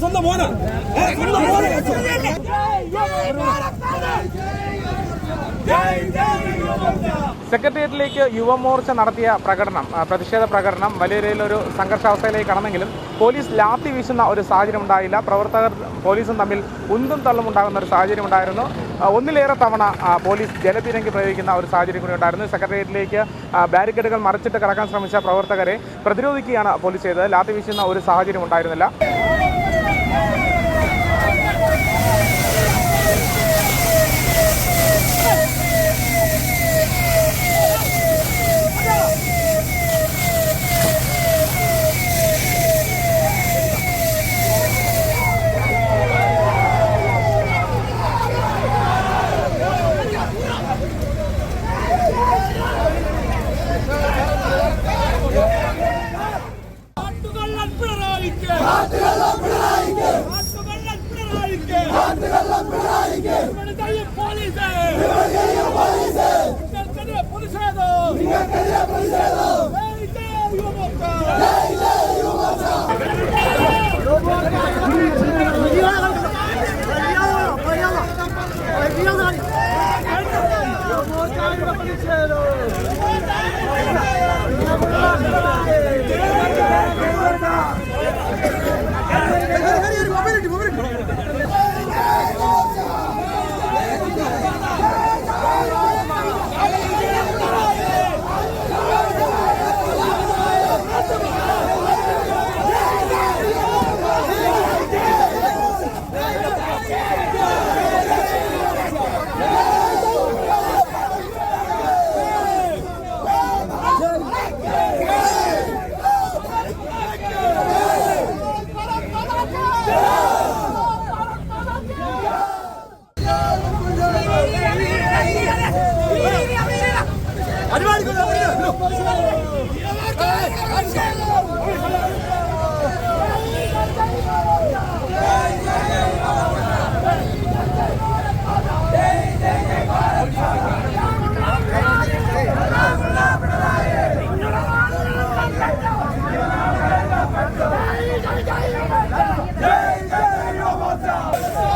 സ്വന്തം മോന. സ്വന്തം മോനെ. സെക്രട്ടേറിയറ്റിലേക്ക് യുവമോർച്ച നടത്തിയ പ്രകടനം പ്രതിഷേധ പ്രകടനം വലിയ രീതിയിലൊരു സംഘർഷാവസ്ഥയിലേക്ക് കടന്നെങ്കിലും പോലീസ് ലാത്തി വീശുന്ന ഒരു സാഹചര്യം ഉണ്ടായില്ല. പ്രവർത്തകർ പോലീസും തമ്മിൽ ഉന്തും തള്ളും ഉണ്ടാകുന്ന ഒരു സാഹചര്യം ഉണ്ടായിരുന്നു. ഒന്നിലേറെ തവണ പോലീസ് ജലപീരങ്കി പ്രയോഗിക്കുന്ന ഒരു സാഹചര്യം കൂടി ഉണ്ടായിരുന്നു. സെക്രട്ടേറിയറ്റിലേക്ക് ബാരിക്കേഡുകൾ മറിച്ചിട്ട് കടക്കാൻ ശ്രമിച്ച പ്രവർത്തകരെ പ്രതിരോധിക്കുകയാണ് പോലീസ് ചെയ്തത്. ലാത്തി വീശുന്ന ഒരു സാഹചര്യം ഉണ്ടായിരുന്നില്ല. Yeah. പിണറായിക്ക് പിണറായിക്ക് പോലീസ്. Jai Jai Ramachandra!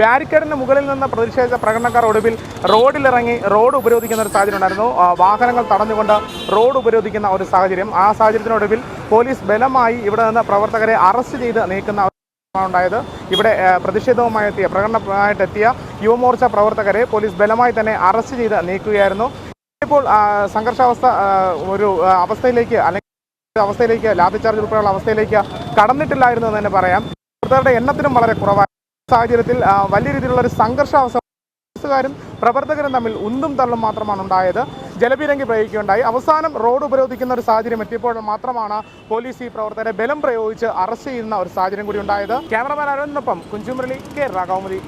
ബാരിക്കേഡിന് മുകളിൽ നിന്ന് പ്രതിഷേധിച്ച പ്രകടനക്കാർ ഒടുവിൽ റോഡിലിറങ്ങി റോഡ് ഉപരോധിക്കുന്ന ഒരു സാഹചര്യം ഉണ്ടായിരുന്നു. വാഹനങ്ങൾ തടഞ്ഞുകൊണ്ട് റോഡ് ഉപരോധിക്കുന്ന ഒരു സാഹചര്യം. ആ സാഹചര്യത്തിനൊടുവിൽ പോലീസ് ബലമായി ഇവിടെ നിന്ന് പ്രവർത്തകരെ അറസ്റ്റ് ചെയ്ത് നീക്കുന്ന ഉണ്ടായത്. ഇവിടെ പ്രതിഷേധവുമായി എത്തിയ പ്രകടനമായിട്ടെത്തിയ യുവമോർച്ച പ്രവർത്തകരെ പോലീസ് ബലമായി തന്നെ അറസ്റ്റ് ചെയ്ത് നീക്കുകയായിരുന്നു. ഇപ്പോൾ സംഘർഷാവസ്ഥ ഒരു അവസ്ഥയിലേക്ക് അല്ലെങ്കിൽ അവസ്ഥയിലേക്ക് ലാത്തി ചാർജ് ഉൾപ്പെടെയുള്ള അവസ്ഥയിലേക്ക് കടന്നിട്ടില്ലായിരുന്നു എന്ന് തന്നെ പറയാം. പ്രവർത്തകരുടെ എണ്ണത്തിനും വളരെ കുറവായ സാഹചര്യത്തിൽ വലിയ രീതിയിലുള്ള ഒരു സംഘർഷാവസ്ഥ പോലീസുകാരും പ്രവർത്തകരും തമ്മിൽ ഉന്തും തള്ളും മാത്രമാണ് ഉണ്ടായത്. ജലപീരങ്കി പ്രയോഗിക്കുകയുണ്ടായി. അവസാനം റോഡ് ഉപരോധിക്കുന്ന ഒരു സാഹചര്യം എത്തിയപ്പോൾ മാത്രമാണ് പോലീസ് ഈ പ്രവർത്തകരെ ബലം പ്രയോഗിച്ച് അറസ്റ്റ് ചെയ്യുന്ന ഒരു സാഹചര്യം കൂടി ഉണ്ടായത്. ക്യാമറമാൻ അരവിന്ദിനൊപ്പം കുഞ്ചുമുരളി കെ. കൗമുദി